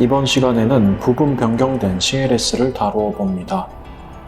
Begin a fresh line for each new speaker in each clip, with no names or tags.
이번 시간에는 부분 변경된 CLS를 다루어 봅니다.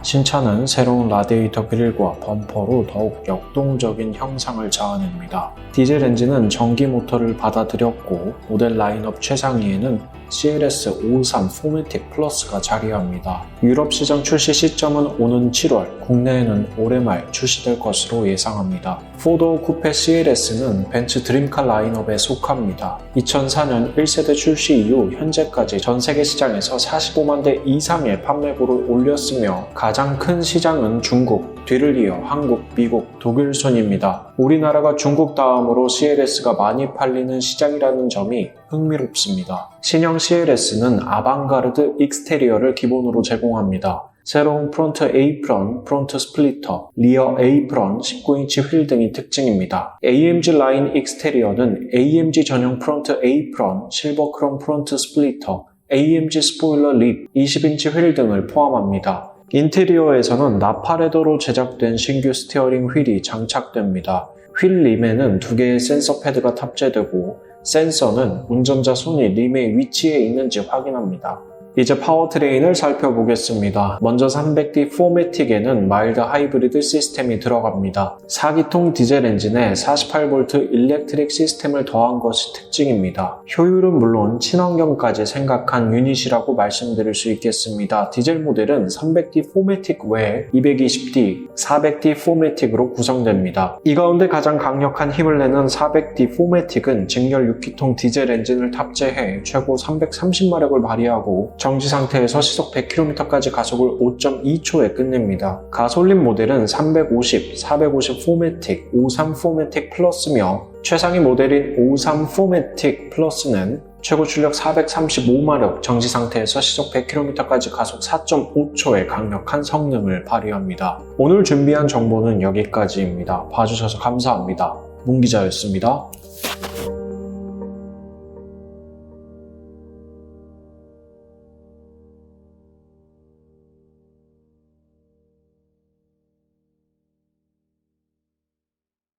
신차는 새로운 라디에이터 그릴과 범퍼로 더욱 역동적인 형상을 자아냅니다. 디젤 엔진은 전기 모터를 받아들였고 모델 라인업 최상위에는 CLS 553 포매틱 플러스가 자리합니다. 유럽 시장 출시 시점은 오는 7월, 국내에는 올해 말 출시될 것으로 예상합니다. 포도 쿠페 CLS는 벤츠 드림카 라인업에 속합니다. 2004년 1세대 출시 이후 현재까지 전 세계 시장에서 45만 대 이상의 판매고를 올렸으며 가장 큰 시장은 중국, 뒤를 이어 한국, 미국, 독일 순입니다. 우리나라가 중국 다음으로 CLS가 많이 팔리는 시장이라는 점이 흥미롭습니다. 신형 CLS는 아방가르드 익스테리어를 기본으로 제공합니다. 새로운 프론트 에이프런, 프론트 스플리터, 리어 에이프런, 19인치 휠 등이 특징입니다. AMG 라인 익스테리어는 AMG 전용 프론트 에이프런, 실버 크롬 프론트 스플리터, AMG 스포일러 립, 20인치 휠 등을 포함합니다. 인테리어에서는 나파레더로 제작된 신규 스티어링 휠이 장착됩니다. 휠 림에는 두 개의 센서 패드가 탑재되고 센서는 운전자 손이 림의 위치에 있는지 확인합니다. 이제 파워트레인을 살펴보겠습니다. 먼저 300D 포매틱에는 마일드 하이브리드 시스템이 들어갑니다. 4기통 디젤 엔진에 48V 일렉트릭 시스템을 더한 것이 특징입니다. 효율은 물론 친환경까지 생각한 유닛이라고 말씀드릴 수 있겠습니다. 디젤 모델은 300D 포매틱 외에 220D, 400D 포매틱으로 구성됩니다. 이 가운데 가장 강력한 힘을 내는 400D 포매틱은 직렬 6기통 디젤 엔진을 탑재해 최고 330마력을 발휘하고 정지 상태에서 시속 100km까지 가속을 5.2초에 끝냅니다. 가솔린 모델은 350, 450 포매틱, 53 포매틱 플러스며 최상위 모델인 53 포매틱 플러스는 최고 출력 435마력 정지 상태에서 시속 100km까지 가속 4.5초의 강력한 성능을 발휘합니다. 오늘 준비한 정보는 여기까지입니다. 봐주셔서 감사합니다. 문기자였습니다.